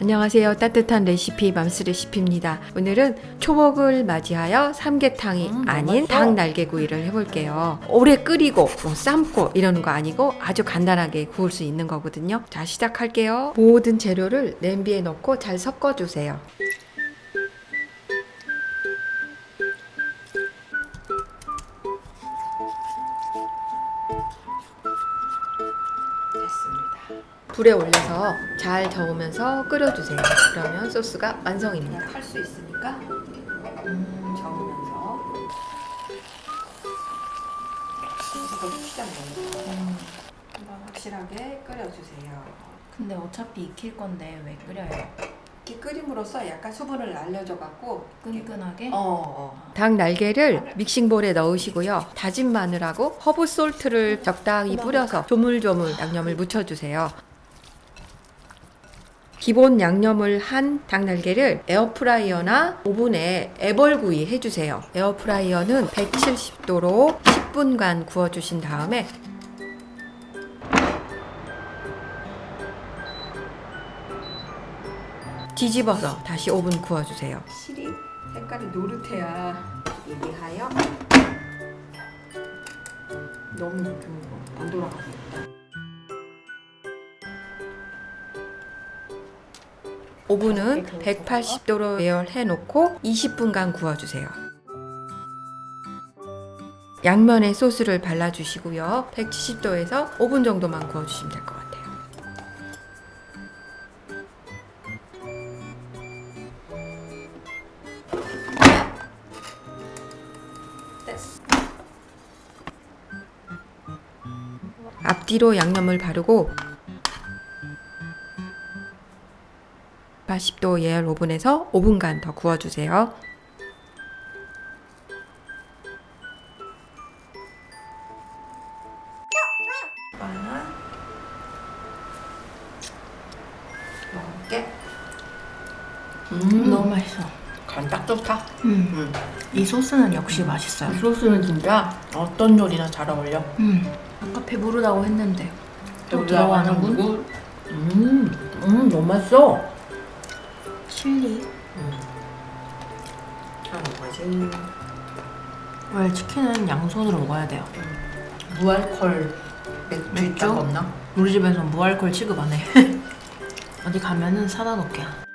안녕하세요. 따뜻한 레시피 맘스 레시피입니다. 오늘은 초복을 맞이하여 삼계탕이 음, 아닌. 닭 날개구이를 해볼게요. 오래 끓이고 뭐 삶고 이러는 거 아니고 아주 간단하게 구울 수 있는 거거든요. 자 시작할게요. 모든 재료를 냄비에 넣고 잘 섞어주세요. 됐습니다. 불에 올려서 잘 저으면서 끓여주세요. 그러면 소스가 완성입니다. 탈수 있으니까 음, 저으면서 이거 한번 확실하게 끓여주세요. 근데 어차피 익힐 건데 왜 끓여요? 이렇게 끓임으로써 약간 수분을 날려줘 갖고 끈끈하게? 어, 어. 닭 날개를 믹싱볼에 넣으시고요. 다진 마늘하고 허브 솔트를 적당히 뿌려서 조물조물 양념을 묻혀주세요. 기본 양념을 한 닭 날개를 에어프라이어나 오븐에 애벌구이 해주세요. 에어프라이어는 170도로 10분간 구워주신 다음에 뒤집어서 다시 5분 구워주세요. 실이 색깔이 노릇해야 얘기하여 너무 좀안 돌아가겠다. 오븐은 180도로 예열해 놓고 20분간 구워주세요. 양면에 소스를 발라주시고요. 170도에서 5분 정도만 구워주시면 될 것 같아요. 앞뒤로 양념을 바르고 80도 예열 오븐에서 5분간 더 구워주세요. 음, 너무 맛있어. 간 딱 좋다. 음. 음. 이 소스는 역시 맛있어요. 이 소스는 진짜 어떤 요리나 잘 어울려. 음. 아까 배부르다고 했는데 또 여기다가 들어가는 군. 누구? 음, 음, 너무 맛있어. 칠리. 아, 맛있. 원래 치킨은 양손으로 먹어야 돼요. 무알콜 맥주 맥주? 있다고 없나? 우리 집에서 무알콜 취급 안 해. 어디 가면은 사다 놓을게요.